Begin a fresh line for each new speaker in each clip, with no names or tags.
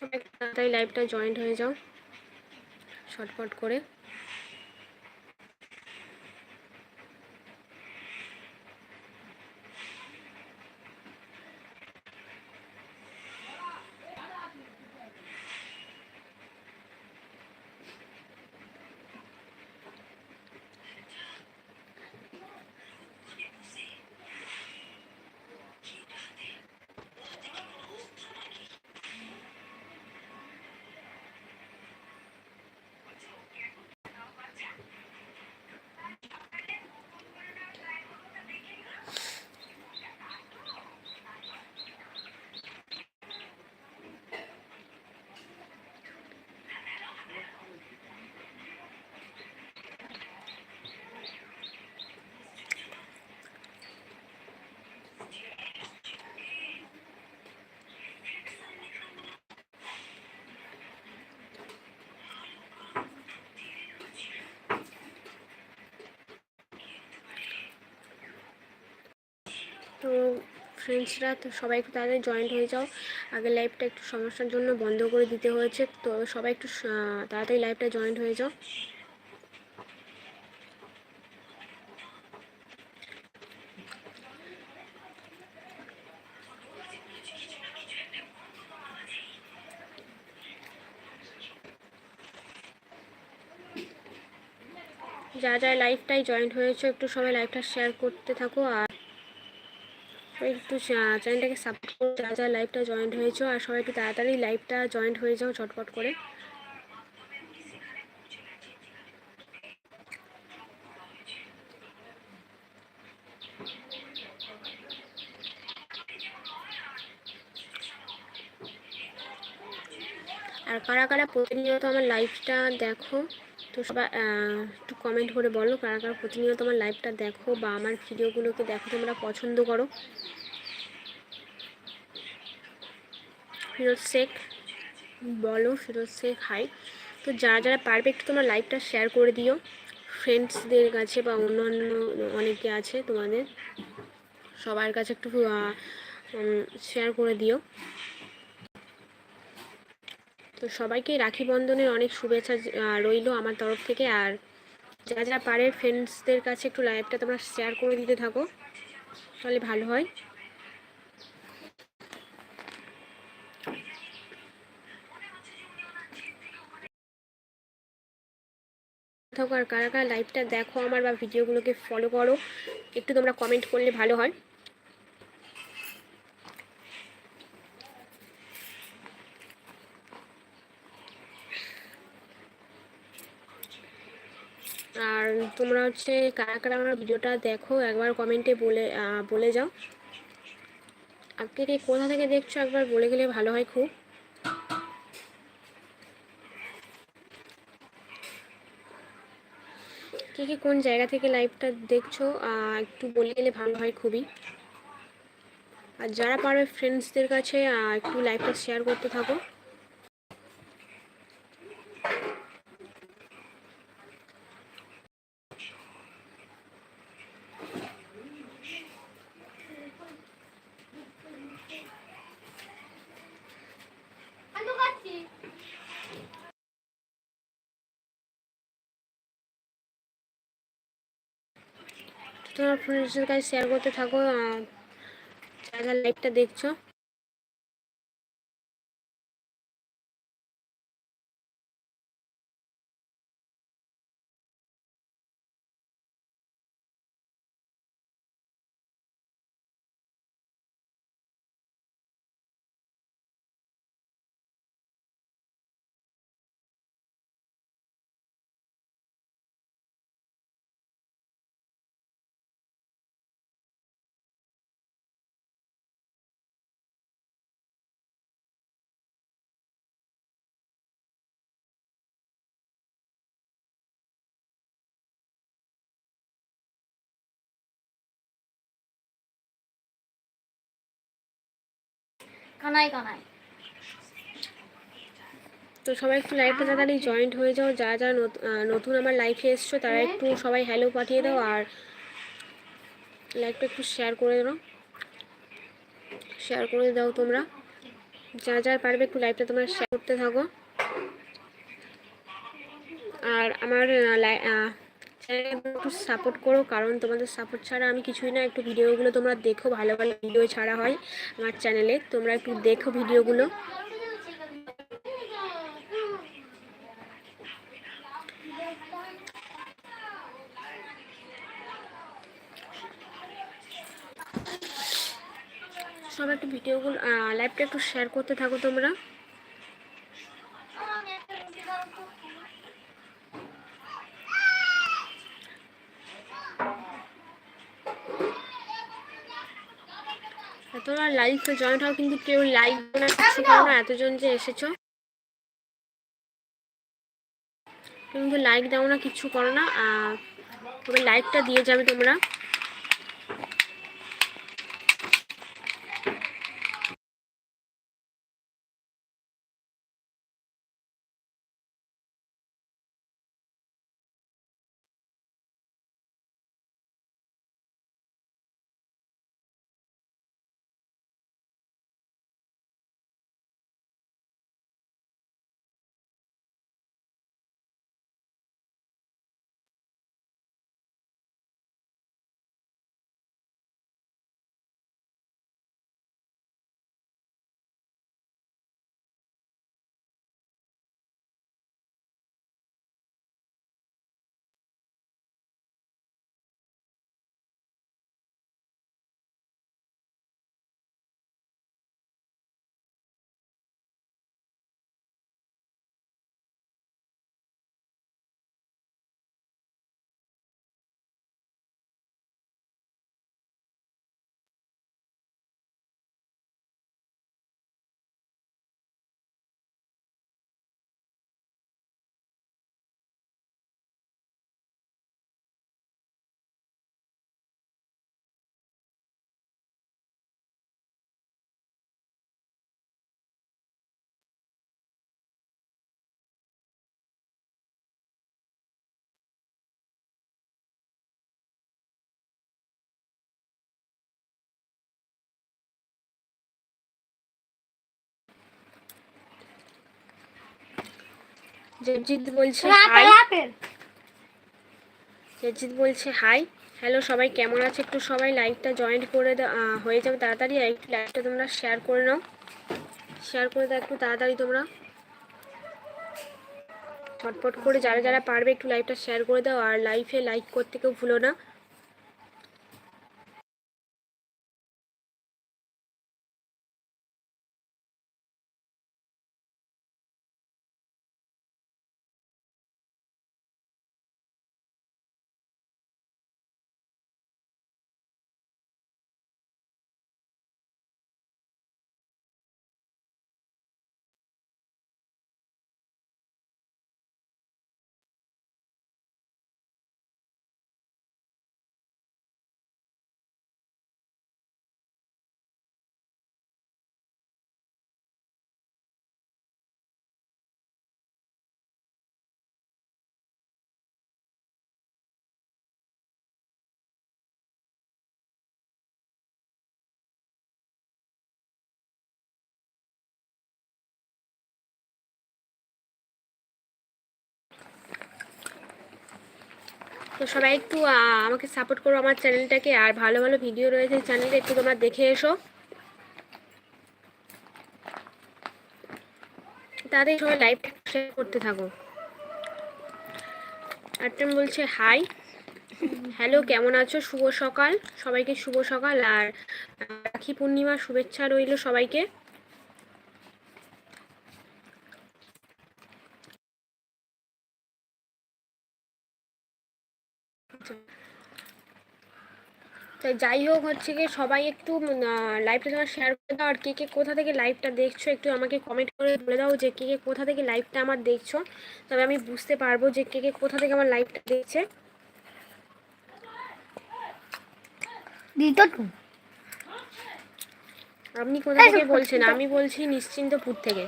সবাই তাড়াতাড়ি লাইভটা জয়েন্ট হয়ে যাও। শর্টফট করে। তো ফ্রেন্ডসরা তো সবাই একটু তাড়াতাড়ি জয়েন্ট হয়ে যাও। আগে লাইভটা একটু সমস্যার জন্য বন্ধ করে দিতে হয়েছে। তো সবাই একটু তাড়াতাড়ি লাইভটা জয়েন্ট হয়ে যাও। যা যা লাইফটাই জয়েন্ট হয়েছে, একটু সবাই লাইফটা শেয়ার করতে থাকো। আর একটু চ্যানেলটাকে সাপোর্ট করো যা যা লাইভটা জয়েন্ট হয়েছো, আর সবাই একটু তাড়াতাড়ি লাইভটা জয়েন্ট হয়ে যাও ঝটপট করে। আর কারা কারা প্রতিনিয়ত আমার লাইভটা দেখো, তো সবাই একটু কমেন্ট করে বলো, কারা কারা প্রতিনিয়ত আমার লাইভটা দেখো বা আমার ভিডিওগুলোকে দেখো তোমরা পছন্দ করো। ফিরোজ শেখ, বলো ফিরোজ শেখ হাই তো যারা যারা পারবে একটু তোমার লাইভটা শেয়ার করে দিও। ফ্রেন্ডসদের কাছে বা অন্যান্য অনেকে আছে তোমাদের, সবার কাছে একটু শেয়ার করে দিও। তো সবাইকে রাখি বন্ধনের অনেক শুভেচ্ছা রইল আমার তরফ থেকে। আর যারা যারা পারে ফ্রেন্ডসদের কাছে একটু লাইভটা তোমরা শেয়ার করে দিতে থাকো, তাহলে ভালো হয়। থাকো আর কারা কারা লাইভটা দেখো আমার বা ভিডিওগুলোকে ফলো করো। একটু তোমরা কমেন্ট করলে ভালো হয়। আর তোমরা হচ্ছে কারা কারা আমার ভিডিওটা দেখো, একবার কমেন্টে বলে বলে যাও। আপনি কে কোথা থেকে দেখছ একবার বলে গেলে ভালো হয় খুব। কে কে কোন জায়গা থেকে লাইভটা দেখছ? একটু বলে গেলে ভালো হয় খুবই। আর যারা পারবে ফ্রেন্ডসদের কাছে একটু লাইভটা শেয়ার করতে থাকো। তোমার ফ্রেন্ডসের কাছে শেয়ার করতে থাকো যারা লাইভটা দেখছ।
কানাই কানাই।
তো সবাই একটু লাইভটা তাড়াতাড়ি জয়েন্ট হয়ে যাও। যারা যারা নত- আহ, নতুন আমার লাইফে এসছো তারা একটু সবাই হ্যালো পাঠিয়ে দাও আর লাইভটা একটু শেয়ার করে দাও। শেয়ার করে দাও তোমরা। যা যারা পারবে একটু লাইভটা তোমরা শেয়ার করতে থাকো। আর আমার একটু সাপোর্ট করো, কারণ তোমাদের সাপোর্ট ছাড়া আমি কিছুই না। একটু ভিডিওগুলো তোমরা দেখো, ভালো ভালো ভিডিও ছাড়া হয় আমার চ্যানেলে। তোমরা একটু দেখো ভিডিওগুলো। সব একটু ভিডিওগুলো লাইভটা একটু শেয়ার করতে থাকো তোমরা। তোমরা লাইভে জয়েন্ট হও কিন্তু কেউ লাইক না কিছু করো না এতজন যে এসেছ। কিন্তু লাইক দাও না কিছু করো না তবে লাইকটা দিয়ে যাবে তোমরা। জজিৎ বলছে হাই। জজিৎ বলছে হাই। হ্যালো সবাই কেমন আছে? একটু সবাই লাইভটা জয়েন্ট করে হয়ে যাবে তাড়াতাড়ি। একটু লাইভটা তোমরা শেয়ার করে নাও। শেয়ার করে দাও একটু তাড়াতাড়ি তোমরা। ফটফট করে যারা যারা পারবে একটু লাইভটা শেয়ার করে দাও। আর লাইভে লাইক করতে কেউ ভুলো না। তো সবাই একটু আমাকে সাপোর্ট করো আমার চ্যানেলটাকে আর ভালো ভালো ভিডিও রয়েছে চ্যানেলটা একটু তোমরা দেখে এসো। তাদের সবাই লাইভ শেয়ার করতে থাকো। আরটান বলছে হাই হ্যালো কেমন আছো? শুভ সকাল। সবাইকে শুভ সকাল। আর, রাখি পূর্ণিমা, শুভেচ্ছা রইল সবাইকে। তাই যাই হোক হচ্ছে কি সবাই একটু লাইভটা তোমার শেয়ার করে দাও আর কে কে কোথা থেকে লাইভটা দেখছ একটু আমাকে কমেন্ট করে বলে দাও যে কে কে কোথা থেকে লাইভটা আমার দেখছ। তবে আমি বুঝতে পারব যে কে কে কোথা থেকে আমার লাইভটা দেখছে। আপনি কোথা থেকে বলছেন? আমি বলছি নিশ্চিন্তপুর থেকে।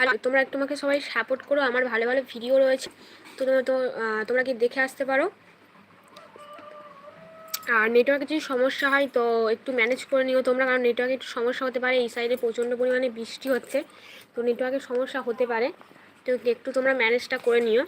আর তোমরা একটু আমাকে সবাই সাপোর্ট করো, আমার ভালো ভালো ভিডিও রয়েছে। তো তো তোমরা কি দেখে আসতে পারো? আর নেটওয়ার্কের যদি সমস্যা হয়, তো একটু ম্যানেজ করে নিও তোমরা, কারণ নেটওয়ার্কে একটু সমস্যা হতে পারে। এই সাইডে প্রচণ্ড পরিমাণে বৃষ্টি হচ্ছে, তো নেটওয়ার্কের সমস্যা হতে পারে। তো একটু তোমরা ম্যানেজটা করে নিও।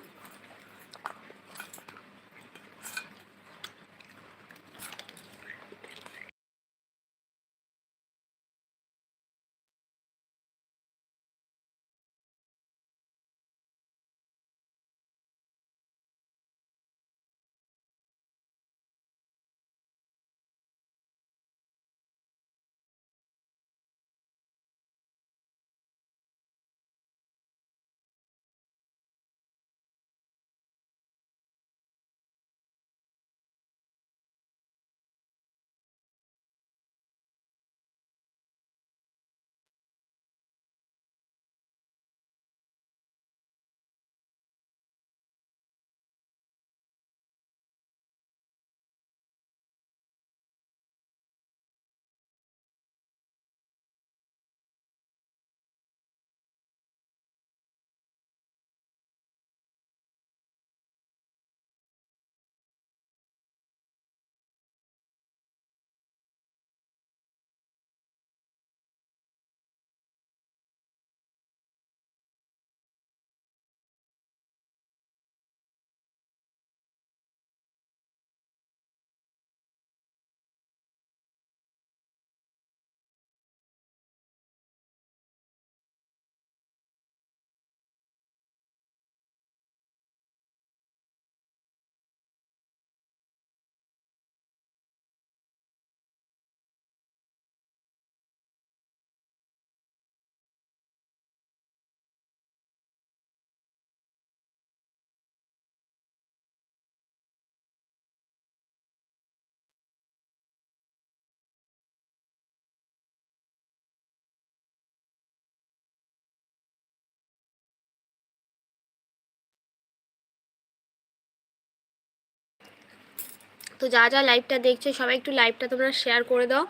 তো যা যা লাইভটা দেখছ, সবাই একটু লাইভটা তোমরা শেয়ার করে দাও।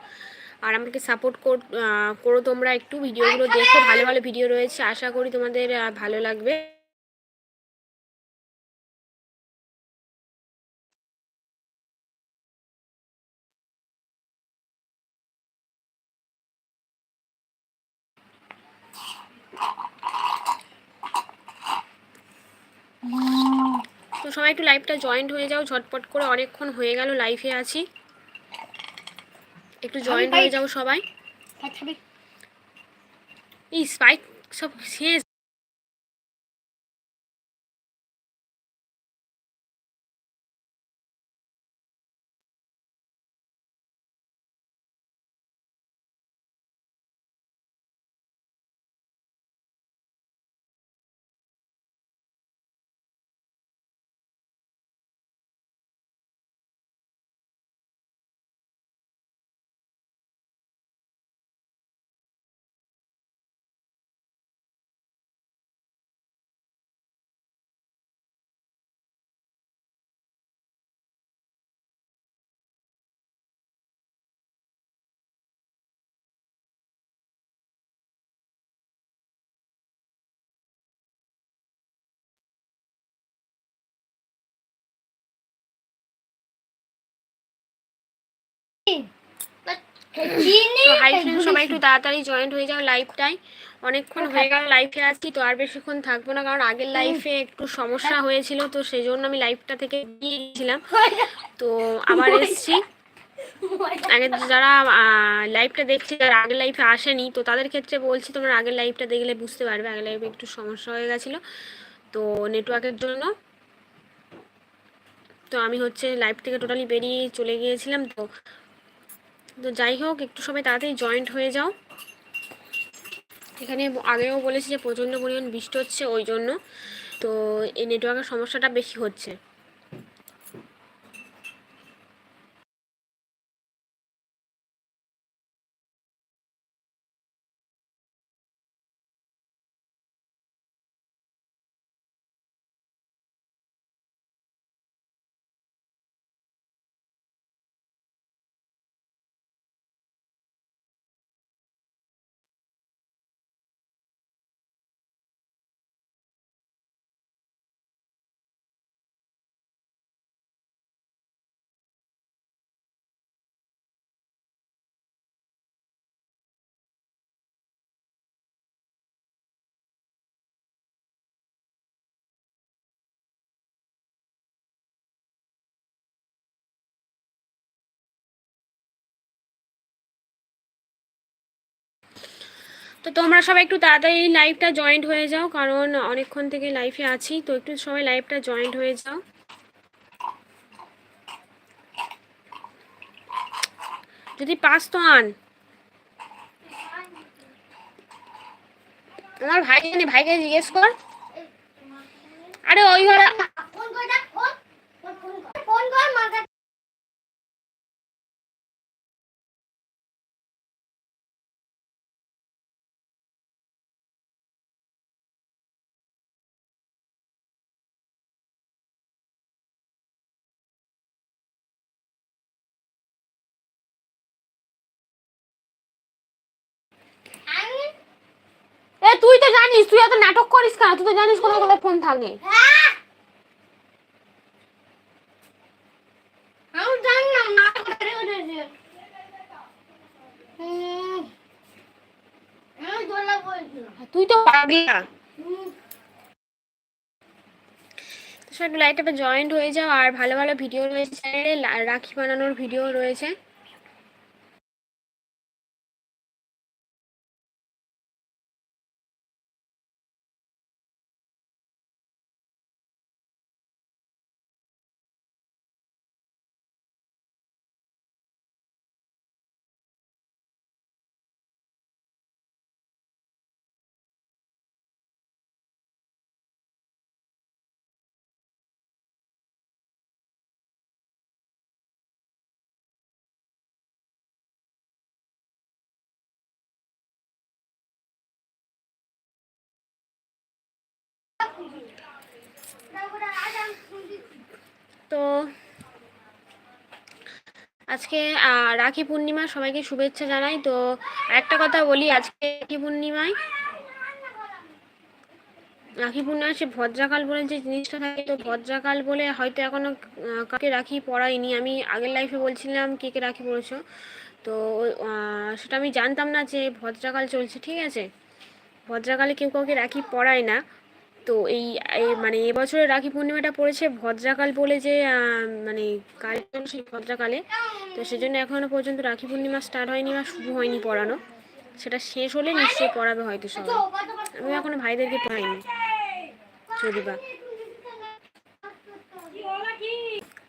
আর আমাকে সাপোর্ট করো তোমরা। একটু ভিডিওগুলো দেখো, ভালো ভালো ভিডিও রয়েছে। আশা করি তোমাদের ভালো লাগবে তো সবাই একটু লাইভটা জয়েন্ট হয়ে যাও ঝটপট করে অনেকক্ষণ হয়ে গেল লাইফে আছি। একটু জয়েন্ট হয়ে যাও সবাই। এই স্পাইক সব শেষ। তো হাই ফ্রেন্ড সবাই একটু তাড়াতাড়ি জয়েন্ট হয়ে যাও লাইভটাই অনেকক্ষণ হয়ে গেল লাইভে আসছি তো আর বেশিক্ষণ থাকব না কারণ আগের লাইফে একটু সমস্যা হয়েছিল তো সেই জন্য আমি লাইভটা থেকে দিয়ে গিয়েছিলাম। তো আবার এসছি। আগে যারা লাইভটা দেখছি যারা আগের লাইফে আসেনি তো তাদের ক্ষেত্রে বলছি তোমরা আগের লাইভটা দেখলে বুঝতে পারবে আগের লাইফে একটু সমস্যা হয়ে গেছিল। তো নেটওয়ার্কের জন্য। তো আমি হচ্ছে লাইভ থেকে টোটালি বেরিয়ে চলে গিয়েছিলাম তো তো যাই হোক, একটু সবাই তাড়াতাড়ি জয়েন্ট হয়ে যাও। এখানে আগেও বলেছি যে প্রচণ্ড পরিমাণ বৃষ্টি হচ্ছে, ওই জন্য। তো এই নেটওয়ার্কের সমস্যাটা বেশি হচ্ছে। তো তোমরা সবাই একটু তাড়াতাড়ি লাইভটা জয়েন্ট হয়ে যাও, কারণ অনেকক্ষণ থেকে লাইফে আছি। তো একটু সবাই লাইভটা জয়েন্ট হয়ে যাও। যদি পাস তো আন। আমার ভাই জানি ভাইকে জিজ্ঞেস কর। আরে ওই ঘরে জানিস তুই এত নাটক করিস কেন? তুই তো জানিস কোনো কোনো ফোন থাকে। তুই তো পাগলা লাইটে জয়েন্ট হয়ে যাও আর ভালো ভালো ভিডিও রয়েছে চ্যানেলে রাখি বানানোর ভিডিও রয়েছে। তো আজকে রাখি পূর্ণিমা সবাইকে শুভেচ্ছা জানাই। তো একটা কথা বলি, আজকে রাখি পূর্ণিমায়, রাখি পূর্ণিমা সে ভদ্রাকাল বলে যে জিনিসটা থাকে, তো ভদ্রাকাল বলে হয়তো এখনও কাউকে রাখি পড়াইনি আমি আগের লাইফে বলছিলাম, কে কে রাখি পড়েছো তো সেটা আমি জানতাম না যে ভদ্রাকাল চলছে, ঠিক আছে? ভদ্রাকালে কেউ কাউকে রাখি পড়ায় না। তো এই মানে এবছরে রাখি পূর্ণিমাটা পড়েছে ভদ্রাকাল বলে যে মানে কাল সেই ভদ্রাকালে। তো সেজন্য এখনও পর্যন্ত রাখি পূর্ণিমা স্টার্ট হয়নি বা শুরু হয়নি পড়ানো। সেটা শেষ হলে নিশ্চয়ই পড়াবে হয়তো সবাই। আমি এখনও ভাইদেরকে পড়াইনি। যদি বা।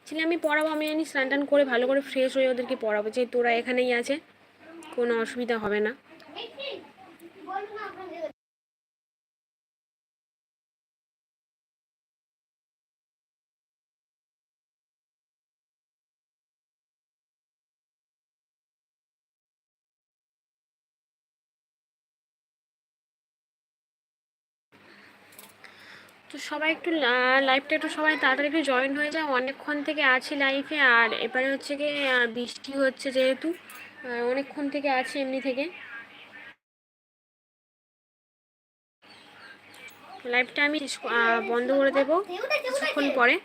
ছেলে, আমি পড়াবো, আমি জানি স্নান টান করে ভালো করে ফ্রেশ হয়ে ওদেরকে পড়াবো। যে তোরা এখানেই আছে, কোনো অসুবিধা হবে না। সবাই একটু লাইভটা একটু সবাই তাড়াতাড়ি একটু জয়েন হয়ে যায়। অনেকক্ষণ থেকে আছি লাইফে আর এবারে হচ্ছে কি বৃষ্টি হচ্ছে যেহেতু অনেকক্ষণ থেকে আছি এমনি থেকে। লাইভটা আমি বন্ধ করে দেবো কিছুক্ষণ পরে।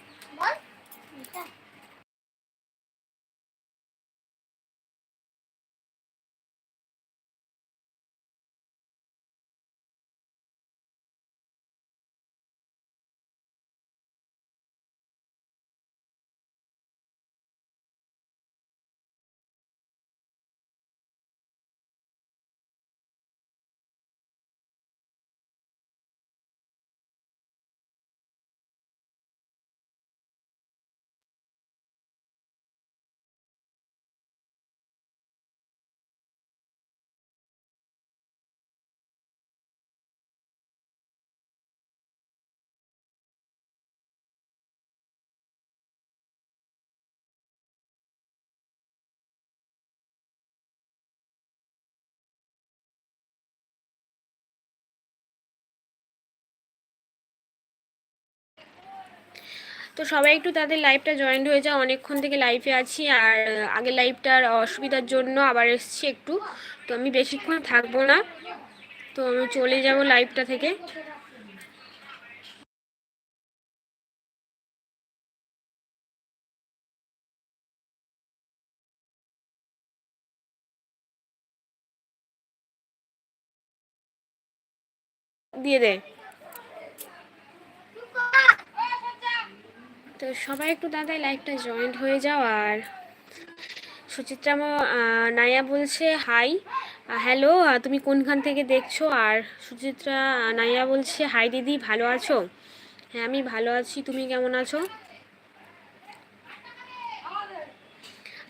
তো সবাই একটু তাদের লাইভটা জয়েন্ট হয়ে যাও। অনেকক্ষণ থেকে লাইভে আছি আর আগের লাইভটার অসুবিধার জন্য আবার এসছি একটু। তো আমি বেশিক্ষণ থাকব না। তো আমি চলে যাব লাইভটা থেকে। দিয়ে দে। তো সবাই একটু দাদাই লাইভটা জয়েন্ট হয়ে যাও আর সুচিত্রা আহ, বলছে হাই হ্যালো তুমি কোনখান থেকে দেখছ? আর সুচিত্রা নাইয়া বলছে হাই দিদি ভালো আছো? হ্যাঁ আমি ভালো আছি তুমি কেমন আছো?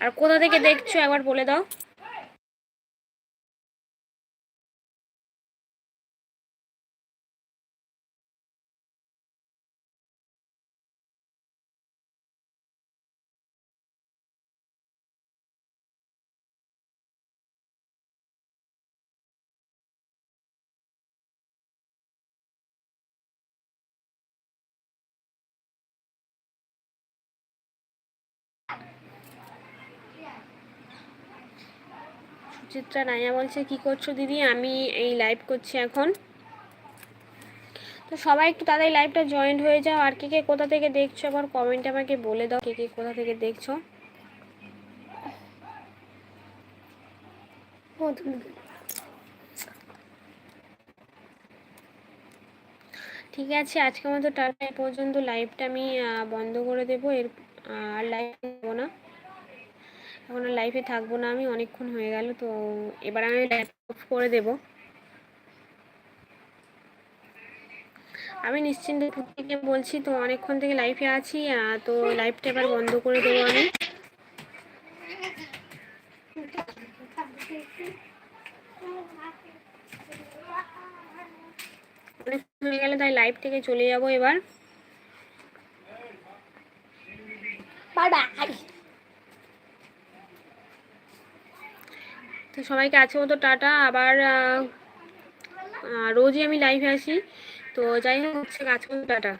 আর কোথা থেকে দেখছ একবার বলে দাও। সুচিত্রা নাইয়া বলছে, কি করছ দিদি? আমি এই লাইভ করছি এখন। তো সবাই একটু তাদের লাইভটা জয়েন্ট হয়ে যাও। আর কে কে কোথা থেকে দেখছ আবার কমেন্টে আমাকে বলে দাও, কে কে কোথা থেকে দেখছ। ঠিক আছে, আজকের মতো টাটা। পর্যন্ত লাইভটা আমি বন্ধ করে দেবো। এর, আর লাইভ দেবো না। এখন লাইভে থাকব না আমি, অনেকক্ষণ হয়ে গেল, তো এবার আমি লাইভ অফ করে দেবো। আমি নিশ্চিন্ত থেকে বলছি, তো অনেকক্ষণ থেকে লাইফে আছি তো লাইফটা এবার বন্ধ করে দেবো আমি। হয়ে গেলে, তাই লাইভ থেকে চলে যাব এবার।
বাবা
তো সবাইকে আছে মতো টাটা। আবার রোজই আমি লাইভে আসি তো যাই হোক হচ্ছে মতো টাটা।